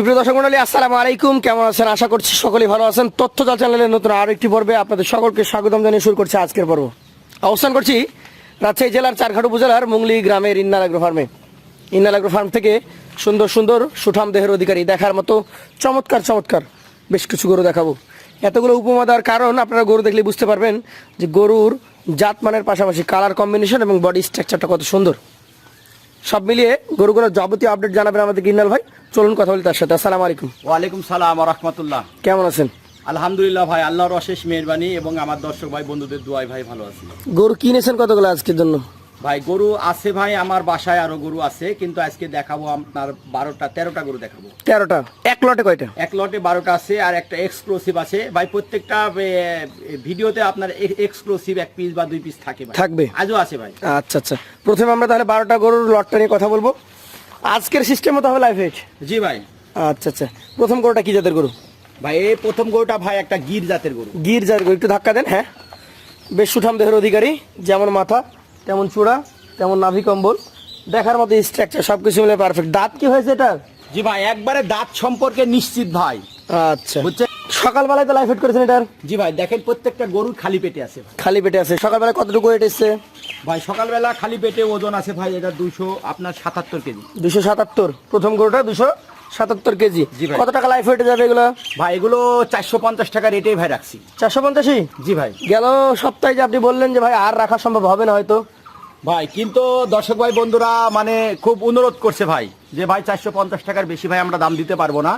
সুপ্রিয় দর্শক মন্ডলী, আসসালামু আলাইকুম। কেমন আছেন? আশা করছি সকলেই ভালো আছেন। তথ্য জাল চ্যানেলের নতুন আরও একটি পর্বে আপনাদের সকলকে স্বাগতম জানিয়ে শুরু করছি আজকের পর্ব। অবস্থান করছি রাজশাহী জেলার চারঘাট উপজেলার মুংলি গ্রামের ইন্নাল ফার্মে। ইন্নাল ফার্ম থেকে সুন্দর সুন্দর সুঠাম দেহের অধিকারী দেখার মতো চমৎকার চমৎকার বেশ কিছু গরু দেখাবো। এতগুলো উপমা দেওয়ার কারণ আপনারা গরু দেখলে বুঝতে পারবেন যে গরুর জাতমানের পাশাপাশি কালার কম্বিনেশন এবং বডি স্ট্রাকচারটা কত সুন্দর। সব মিলিয়ে গরুগুলোর যাবতীয় আপডেট জানাবেন আমাদের গিন্নাল ভাই। চলুন কথা বলি তার সাথে। আসসালামু আলাইকুম। ওয়ালাইকুম সালাম রহমতুল্লাহ। কেমন আছেন? আলহামদুলিল্লাহ ভাই আল্লাহর অশেষ মেহরবানি এবং আমার দর্শক ভাই বন্ধুদের দোয়াই ভাই ভালো আছি। গরু কিনেছেন কতগুলো আজকের জন্য? ভাই গরু আছে ভাই আমার বাসায় আরও গরু আছে কিন্তু আজকে দেখাবো আপনার বারোটা তেরোটা গরু দেখাবো। তেরোটা? এক লটে কয়টা? এক লটে বারোটা আছে আর একটা এক্সক্লুসিভ আছে। ভাই প্রত্যেকটা ভিডিওতে আপনার এক্সক্লুসিভ এক পিস বা দুই পিস থাকে ভাই। থাকবে। আজও আছে ভাই। আচ্ছা আচ্ছা। প্রথমে আমরা তাহলে বারোটা গরুর লটটা নিয়ে কথা বলব। আজকের সিস্টেম মতো হবে লাইফ হেট জি ভাই। আচ্ছা আচ্ছা। প্রথম গরুটা কি জাতের গরু? ভাই এই প্রথম গরুটা ভাই একটা গির জাতের গরু। গির জাতের গরু। একটু ধাক্কা দেন হ্যাঁ। বেশ সুঠাম দেহের অধিকারী যেমন মাথা। তেমন চূড়া তেমন নাভি কম্বল। দেখার মতো স্ট্রাকচার সব কিছু মিলে পারফেক্ট দাঁত কি হয়েছে এটার? জি ভাই একবারে দাঁত সম্পর্কে নিশ্চিত ভাই। আচ্ছা। বুঝছেন? সকালবেলায় তো লাইফ হেট করেছেন এটার? জি ভাই দেখেন প্রত্যেকটা গরুর খালি পেটে আছে খালি পেটে আছে। সকালবেলায় কতটুকু ওয়েট এসছে? ভাই সকালবেলা খালি পেটে ওজন আছে ভাই এটা দুশো আপনার সাতাত্তর কেজি। দুশো সাতাত্তর। প্রথম গরুটা দুশো সাতাত্তর কেজি। জি কত টাকা লাইফ হেটে যাবে এগুলো? ভাই এগুলো চারশো পঞ্চাশ টাকা রেটেই ভাই রাখছি। চারশো পঞ্চাশি জি ভাই। গেল সপ্তাহে যে আপনি বললেন যে ভাই আর রাখা সম্ভব হবে না হয়তো। ভাই কিন্তু দর্শক ভাই বন্ধুরা মানে খুব অনুরোধ করছে ভাই যে ভাই চারশো পঞ্চাশ টাকার বেশি ভাই আমরা দাম দিতে পারব না।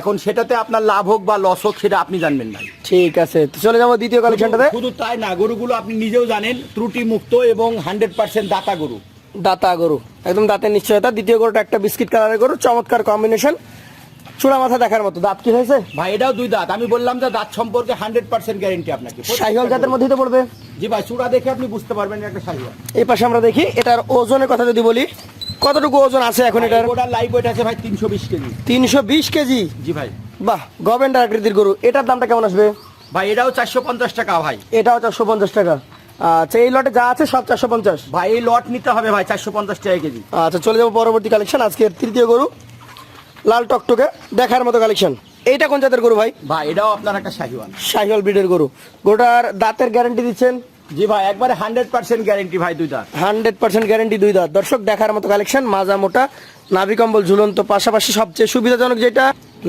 এখন সেটাতে আপনার লাভ হোক বা লস হোক সেটা আপনি জানবেন ভাই। ঠিক আছে তো চলে যাব দ্বিতীয় কালেকশনটাতে শুধু তাই না গরুগুলো আপনি নিজেও জানেন ত্রুটি মুক্ত এবং হান্ড্রেড পার্সেন্ট দাতা গরু। দাতা গরু একদম দাঁতের নিশ্চয়তা। দ্বিতীয় গরুটা একটা বিস্কিট কালারের গরু চমৎকার কম্বিনেশন চূড়া মাথা দেখার মতো দাঁত কি হয়েছে? ভাই এটাও দুই দাঁত। আমি বললাম যে দাঁত সম্পর্কে হান্ড্রেড পার্সেন্ট গ্যারেন্টি আপনাকে। শাহিওয়াল জাতের মধ্যেই তো পড়বে। জি ভাই চূড়া দেখে আপনি বুঝতে পারবেন একটা শাহিওয়াল এই পাশে আমরা দেখি এটার ওজনের কথা যদি বলি কতটুকু ওজন আছে এখন এটার? ওটার লাইভ ওয়েট আছে ভাই তিনশো বিশ কেজি। তিনশো বিশ কেজি? জি ভাই। বাহ গভর্নমেন্ট আকৃতির গরু। এটার দামটা কেমন আসবে? ভাই এটাও চারশো পঞ্চাশ টাকা ভাই। এটাও চারশো পঞ্চাশ টাকা। আচ্ছা এই লটে যা আছে সব চারশো পঞ্চাশ? ভাই এই লট নিতে হবে ভাই চারশো পঞ্চাশ টাকা কেজি। আচ্ছা চলে যাব পরবর্তী কালেকশন আজকের তৃতীয় গরু লাল টকটকে দেখার মতো কালেকশন এইটা কোন জাতের গরু ভাই? ভাই এটাও আপনার একটা শাহিওয়াল। শাহিওয়াল ব্রিডের গরু। গোটার দাঁতের গ্যারান্টি দিচ্ছেন? জি ভাই একবারে হান্ড্রেড পার্সেন্ট গ্যারেন্টি ভাই দুই দাঁত। হান্ড্রেড পার্সেন্ট গ্যারান্টি দুই দাঁত। দর্শক দেখার মতো কালেকশন মাজা মোটা নাভি কম্বল ঝুলন্ত পাশাপাশি সবচেয়ে সুবিধাজনক যেটা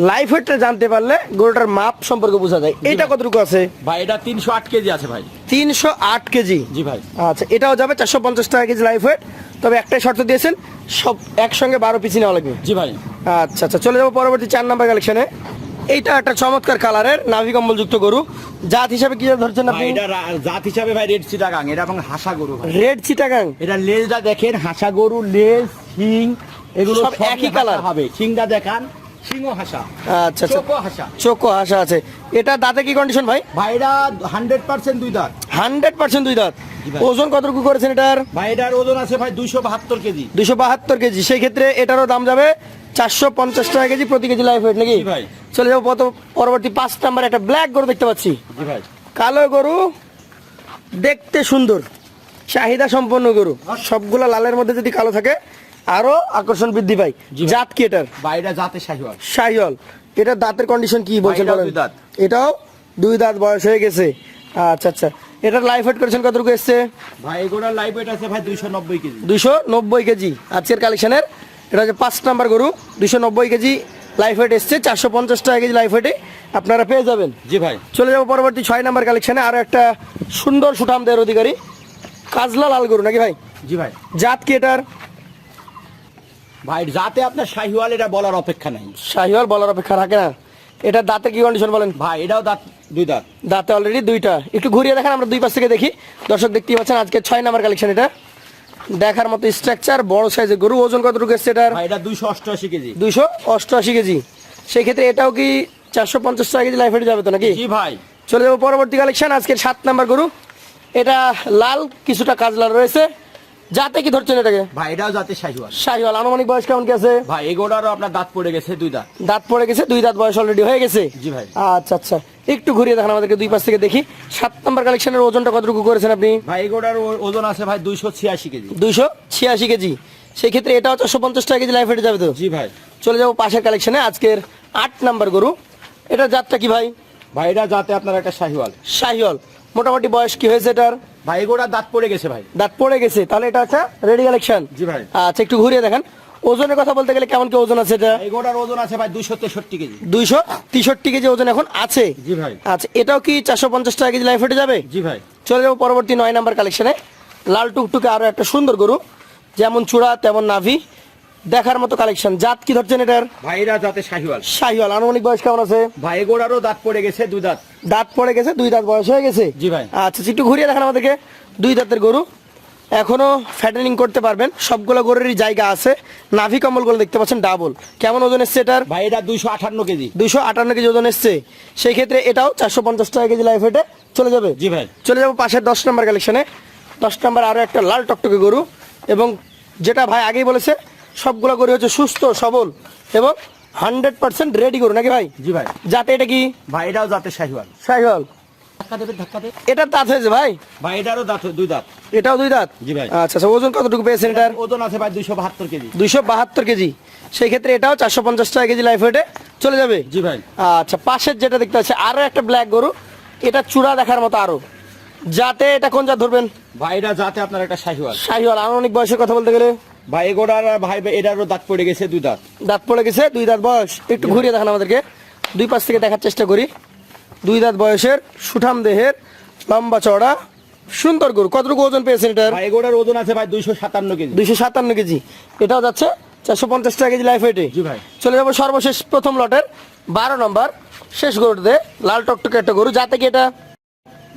লাইফ ওয়েটটা জানতে পারলে গরুটার মাপ সম্পর্কে বোঝা যায়। এটা কতটুকু আছে? ভাই এটা তিনশো আট কেজি আছে ভাই। তিনশো আট কেজি? জি ভাই। আচ্ছা এটাও যাবে চারশো পঞ্চাশ টাকা কেজি লাইফ ওয়েট তবে একটাই শর্ত দিয়েছেন সব একসঙ্গে বারো পিসি নেওয়া লাগবে। জি ভাই। আচ্ছা আচ্ছা চলে যাব পরবর্তী চার নাম্বার কালেকশনে এইটা একটা চমৎকার কালারের নাভি কম্বল যুক্ত গরু। জাত হিসাবে কি ধরছেন ভাই আপনি এটা জাত হিসাবে ভাই রেড চিটাগাং এটা এবং হাসা গরু রেড চিটাগাং? এটা লেজটা দেখেন হাসা গরু লেজ শিং এগুলো সব একই কালার। হবে। শিংটা দেখান আচ্ছা আচ্ছা। হাসা। চোখো হাসা আছে। এটা দাঁতে কি কন্ডিশন ভাই? ভাইরা হান্ড্রেড পার্সেন্ট দুই দাঁত। হান্ড্রেড পার্সেন্ট দুই দাঁত। ওজন কতটুকু করেছেন এটার? ভাই এটার ওজন আছে ভাই দুইশো বাহাত্তর কেজি। দুশো বাহাত্তর কেজি। সেই ক্ষেত্রে এটারও দাম যাবে চারশো পঞ্চাশ টাকা কেজি প্রতি কেজি লাইফ ওয়েট নাকি? চলে যাব পত- পরবর্তী পাঁচ নাম্বার একটা ব্ল্যাক গরু দেখতে পাচ্ছি। কালো গরু দেখতে সুন্দর চাহিদা সম্পন্ন গরু। সবগুলো লালের মধ্যে যদি কালো থাকে আরও আকর্ষণ বৃদ্ধি পায়। জাত কি এটার? ভাই এটা জাতে শাহিওয়াল। শাহিওয়াল। এটার দাঁতের কন্ডিশন কি বলছেন বলেন? এটাও দুই দাঁত বয়স হয়ে গেছে। আচ্ছা আচ্ছা। এটার লাইফ ওয়েট করেছেন কতটুকু এসছে? ভাই এগুলোর লাইফ ওয়েট আছে ভাই দুইশো নব্বই কেজি। দুইশো নব্বই কেজি। আজকের কালেকশনের এটা হচ্ছে পাঁচ নাম্বার গরু দুইশো নব্বই কেজি লাইফ ওয়েট এসছে চারশো পঞ্চাশ টাকা কেজি লাইফ ওয়েটে আপনারা পেয়ে যাবেন। জি ভাই। চলে যাব পরবর্তী ছয় নাম্বার কালেকশনে আরও একটা সুন্দর সুঠামদের অধিকারী কাজলা লাল গরু নাকি ভাই? জি ভাই। জাত কি এটার? ভাই যাতে আপনার শাহিওয়াল এটা বলার অপেক্ষা নাই। শাহিওয়াল বলার অপেক্ষা রাখে না। এটা দাঁতে কি কন্ডিশন বলেন? ভাই এটাও দাঁত দুই দাঁত। দাঁতে অলরেডি দুইটা। একটু ঘুরিয়ে দেখেন আমরা দুই পাশ থেকে দেখি। দর্শক দেখতেই পাচ্ছেন আজকে ছয় নাম্বার কালেকশন এটা। দেখার মতো স্ট্রাকচার বড় সাইজের গরু ওজন কতটুকু এসছে এটার? ভাই এটা দুইশো অষ্টআশি কেজি। দুইশো অষ্টআশি কেজি। সেই ক্ষেত্রে এটাও কি চারশো পঞ্চাশ টাকা কেজি লাইফ যাবে তো নাকি? ভাই। চলে যাব পরবর্তী কালেকশন আজকে সাত নাম্বার গরু। এটা লাল কিছুটা কাজলাল রয়েছে। যাতে কি ধরছেন এটাকে? ভাই এটাও যাতে শাহিওয়াল। শাহিওয়াল আনুমানিক বয়স কেমন কি আছে? ভাই এগোটারও আপনার দাঁত পড়ে গেছে দুই দাঁত। দাঁত পড়ে গেছে দুই দাঁত বয়স অলরেডি হয়ে গেছে? জি ভাই। আচ্ছা আচ্ছা। একটু ঘুরিয়ে দেখান আমাদেরকে দুই পাশ থেকে দেখি। সাত নাম্বার কালেকশনের ওজনটা কতটুকু করেছেন আপনি? ভাই এগোটার ওজন আছে ভাই দুইশো ছিয়াশি কেজি। দুইশো ছিয়াশি কেজি। সেই ক্ষেত্রে এটাও চারশো পঞ্চাশ টাকা কেজি লাইফ হেঁটে যাবে তো? জি ভাই। চলে যাব পাশের কালেকশনে আজকের আট নাম্বার গরু। এটা জাতটা কি ভাই? ভাই এটা যাতে আপনার একটা শাহিওয়াল। শাহিওয়াল। মোটামুটি বয়স কি হয়েছে এটার? ভাই এগোটা দাঁত পড়ে গেছে ভাই। দাঁত পড়ে গেছে। তাহলে এটা আচ্ছা রেডি কালেকশন? জি ভাই। আচ্ছা একটু ঘুরিয়ে দেখেন। ওজনের কথা বলতে গেলে কেমন কি ওজন আছে এটা? এগোটার ওজন আছে ভাই দুশো তেষট্টি কেজি। দুইশো তেষট্টি কেজি ওজন এখন আছে? জি ভাই। আচ্ছা এটাও কি চারশো পঞ্চাশ টাকা কেজি লাইফ হেঁটে যাবে? জি ভাই। চলে যাব পরবর্তী নয় নাম্বার কালেকশনে লাল টুকটুকে আরও একটা সুন্দর গরু। যেমন চূড়া তেমন নাভি। দেখার মতো কালেকশন জাত কি ধরছেন এটার? ভাই এরা যাতে শাহিওয়াল। শাহিওয়াল। আনুমানিক বয়স কেমন আছে? ভাই এগোটারও দাঁত পড়ে গেছে দুই দাঁত। দাঁত পড়ে গেছে দুই দাঁত বয়স হয়ে গেছে? জি ভাই। আচ্ছা একটু ঘুরিয়ে দেখান আমাদেরকে। দুই দাঁতের গরু। এখনও ফ্যাটেনিং করতে পারবেন। সবগুলো গরুরই জায়গা আছে। নাভি কম্বলগুলো দেখতে পাচ্ছেন ডাবল কেমন ওজন এসছে এটার? ভাই এটা দুইশো আঠান্ন কেজি। দুইশো আটান্ন কেজি ওজন এসছে। সেই ক্ষেত্রে এটাও চারশো পঞ্চাশ টাকা কেজি লাইফ হেঁটে চলে যাবে। জি ভাই। চলে যাব পাশের দশ নম্বর কালেকশনে দশ নম্বর আরও একটা লাল টকটকে গরু। এবং যেটা ভাই আগেই বলেছে সবগুলো গরু হচ্ছে সুস্থ সবল এবং হান্ড্রেড পার্সেন্ট রেডি গরু নাকি ভাই? জি ভাই। যাতে এটা কি? ভাই এটাও যাতে শাহিওয়াল। সাইহল ধাক্কা দেবে ধাক্কা দেবে। এটা দাঁত হয়েছে ভাই? ভাই এটারও দাঁত দুই দাঁত। এটাও দুই দাঁত? জি ভাই। আচ্ছা আচ্ছা ওজন কতটুকু পেয়েছেন এটার? ওজন আছে ভাই দুইশো বাহাত্তর কেজি। দুইশো বাহাত্তর কেজি। সেই ক্ষেত্রে এটাও চারশো পঞ্চাশ টাকা কেজি লাইফ হেঁটে চলে যাবে? জি ভাই। আচ্ছা পাশের যেটা দেখতে পাচ্ছি আরও একটা ব্ল্যাক গরু। এটা চূড়া দেখার মতো আরও। যাতে এটা কোন জাত ধরবেন? ভাই এটা যাতে আপনার একটা শাহিওয়াল। শাহিওয়াল আনুমানিক বয়সের কথা বলতে গেলে? ভাই এগোটার আর ভাই এটারও দাঁত পড়ে গেছে দুই দাঁত। দাঁত পড়ে গেছে দুই দাঁত বয়স। একটু ঘুরিয়ে দেখান আমাদেরকে। দুই পাশ থেকে দেখার চেষ্টা করি। দুই দাঁত বয়সের সুঠাম দেহের লম্বা চওড়া সুন্দর গরু। কতটুকু ওজন পেয়েছেন এটার? ভাই এগোটার ওজন আছে ভাই দুইশো সাতান্ন কেজি। দুইশো সাতান্ন কেজি। এটাও যাচ্ছে চারশো পঞ্চাশ টাকা কেজি লাইফ জি ভাই। চলে যাব সর্বশেষ প্রথম লটের বারো নম্বর শেষ গরুতে লাল টকটকে একটা গরু। যাতে কি এটা?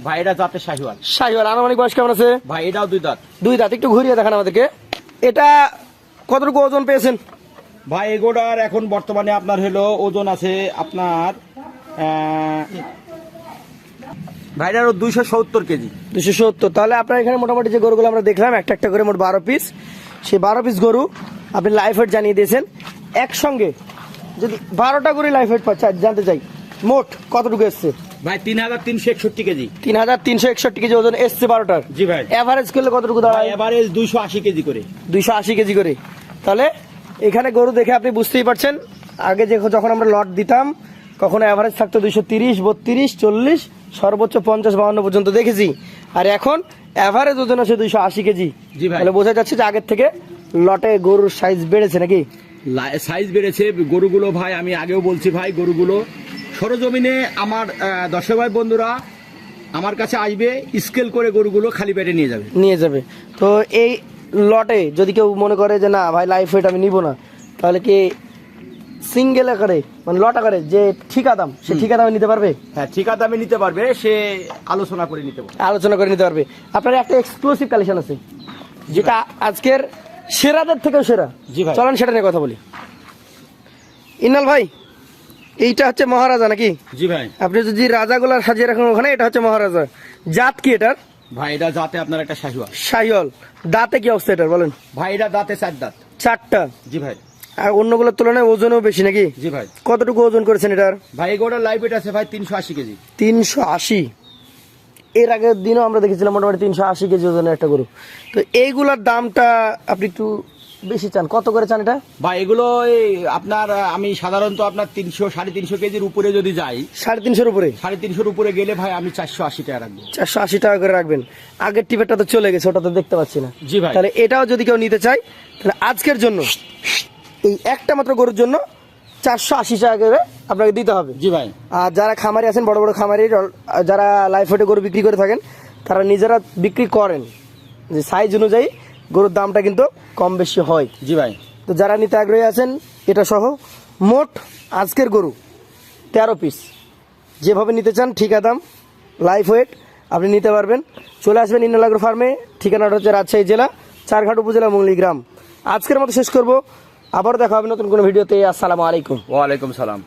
ভাই এটা যাতে শাহিওয়াল। শাহিওয়াল। আনুমানিক বয়স কেমন আছে? ভাই এটাও দুই দাঁত। দুই দাঁত। একটু ঘুরিয়ে দেখান আমাদেরকে। এটা কতটুকু ওজন পেয়েছেন? ভাই এগোটার এখন বর্তমানে আপনার হলো ওজন আছে আপনার আহ, ভাইটারও দুইশো সত্তর কেজি। দুশো সত্তর। তাহলে আপনার এখানে মোটামুটি যে গরুগুলো আমরা দেখলাম একটা একটা করে মোট বারো পিস সেই বারো পিস গরু আপনি লাইফ হেড জানিয়ে দিয়েছেন। একসঙ্গে যদি বারোটা গরু লাইফ হেড পাচ্ছে জানতে চাই মোট কতটুকু এসছে? ভাই তিন হাজার তিনশো একষট্টি কেজি। তিন হাজার তিনশো একষট্টি কেজি ওজন এসছে বারোটার। জি ভাই। এভারেজ করলে কতটুকু দাঁড়ায়? এভারেজ দুইশো আশি কেজি করে। দুইশো আশি কেজি করে। তাহলে এখানে গরু দেখে আপনি বুঝতেই পারছেন আগে যে যখন আমরা লট দিতাম কখনো অ্যাভারেজ থাকতো দুইশো তিরিশ বত্রিশ চল্লিশ সর্বোচ্চ পঞ্চাশ বাহান্ন পর্যন্ত দেখেছি। আর এখন অ্যাভারেজ ওজন আছে দুইশো আশি কেজি। জি ভাই। তাহলে বোঝা যাচ্ছে যে আগের থেকে লটে গরুর সাইজ বেড়েছে নাকি? সাইজ বেড়েছে। গরুগুলো ভাই আমি আগেও বলছি ভাই গরুগুলো সরজমিনে আমার দর্শক ভাই বন্ধুরা আমার কাছে আসবে স্কেল করে গরুগুলো খালি পেটে নিয়ে যাবে। নিয়ে যাবে। তো এই লটে যদি কেউ মনে করে যে না ভাই লাইফ ওয়েট আমি নিব না তাহলে কি সিঙ্গেল আকারে মানে লট আকারে যে ঠিকা দাম সে ঠিকা দামে নিতে পারবে? হ্যাঁ ঠিকা দামে নিতে পারবে সে আলোচনা করে নিতে পারবে। আলোচনা করে নিতে পারবে। আপনার একটা এক্সক্লুসিভ কালেকশন আছে যেটা আজকের সেরাদের থেকেও সেরা। জি ভাই। চলেন সেটা নিয়ে কথা বলি। ইনাল ভাই এইটা হচ্ছে মহারাজা নাকি? জি ভাই। আপনি যদি রাজাগুলা সাজিয়ে রাখেন ওখানে এটা হচ্ছে মহারাজা। জাত কি এটার? ভাই এটা যাতে আপনার একটা শাহিওয়াল। সাইল দাঁতে কি অবস্থা এটার বলেন? ভাই এটা দাঁতে চার দাঁত। চারটা? জি ভাই। আর অন্যগুলোর তুলনায় ওজনও বেশি নাকি? জি ভাই। কতটুকু ওজন করেছেন এটার? ভাই এগোটার লাইভ ওয়েট আছে ভাই তিনশো আশি কেজি। তিনশো আশি। এর আগের দিনও আমরা দেখেছিলাম মোটামুটি তিনশো আশি কেজি ওজনের একটা গরু। তো এইগুলার দামটা আপনি একটু বেশি চান? কত করে চান এটা? ভাই এগুলো এই আপনার আমি সাধারণত আপনার তিনশো সাড়ে তিনশো কেজির উপরে যদি যাই সাড়ে তিনশোর উপরে? সাড়ে তিনশোর উপরে গেলে ভাই আমি চারশো আশি টাকা রাখব। চারশো আশি টাকা করে রাখবেন। আগের টিপেরটা তো চলে গেছে ওটা তো দেখতে পাচ্ছি না। জি ভাই। তাহলে এটাও যদি কেউ নিতে চায় তাহলে আজকের জন্য এই একটা মাত্র গরুর জন্য চারশো আশি টাকা করে আপনাকে দিতে হবে। জি ভাই। আর যারা খামারি আছেন বড় বড় খামারি যারা লাইফ ওয়েটে গরু বিক্রি করে থাকেন তারা নিজেরা বিক্রি করেন। যে সাইজ অনুযায়ী গরুর দামটা কিন্তু কম বেশি হয়। জি ভাই। তো যারা নিতে আগ্রহী আছেন এটা সহ মোট আজকের গরু তেরো পিস যেভাবে নিতে চান ঠিকা দাম লাইফ ওয়েট আপনি নিতে পারবেন। চলে আসবেন ইন্নালাগ্র ফার্মে ঠিকানাটা হচ্ছে রাজশাহী জেলা চারঘাট উপজেলা মুঙ্গলি গ্রাম। আজকের মতো শেষ করব। আবার দেখা হবে নতুন কোনো ভিডিওতে। আসসালামু আলাইকুম। ওয়ালাইকুম সালাম।